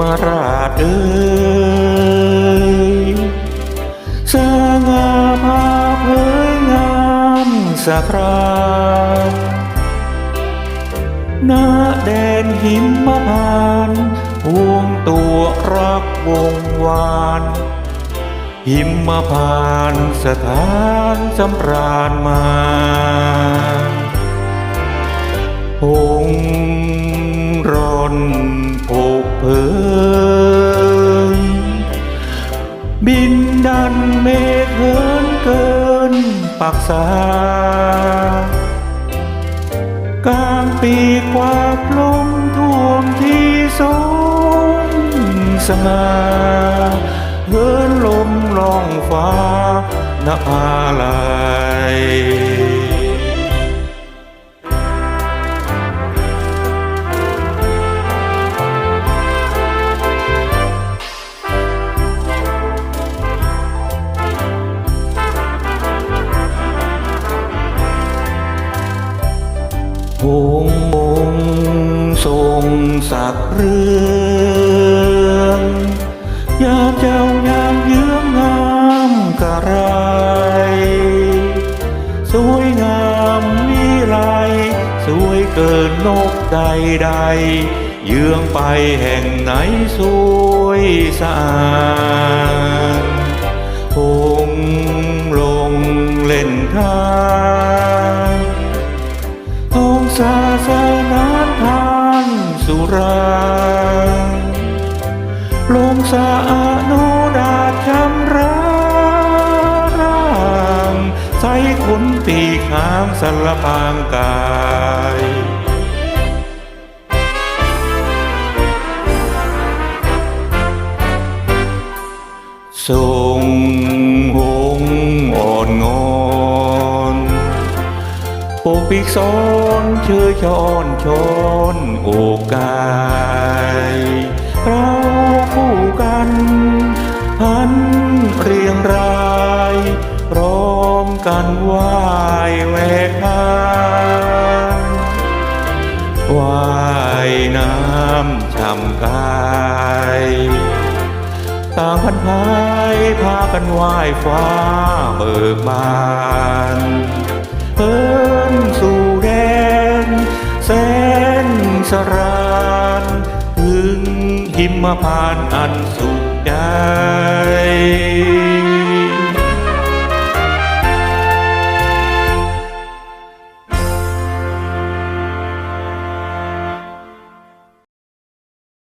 มาราดเอ่ยสง่าพาเผยงามสะพรานณแดนหิมพานต์ห่วงตัวรักวงวาน หิมพานต์สถานสำราญมา ปักษากลางปีกวาดลมท่วมที่สงสงาเฮินลมล่องฟ้าณอาลัย รงศักเรื่องยาเจ้ายามเยื้องงามกะไร สวยงามวิไลสวยเกินนกใดใดเยื้องไปแห่งไหนสวยสะอาดหงลงเล่นทางทงศาสนา สุราลงสาโนดาชำระร่างใส่ขนปีกหางสารพางกายทรงหง ปกปิกซ้อนเชื่อช้อนชอนโอกกายเราคู่กันหันเรียงรายพร้อมกันไหวายแวกทาว่ายน้ำช่ำกายต่างพันพายพากันไหวฟ้าเบิกบาน สรานถึงหิมพานอันสุข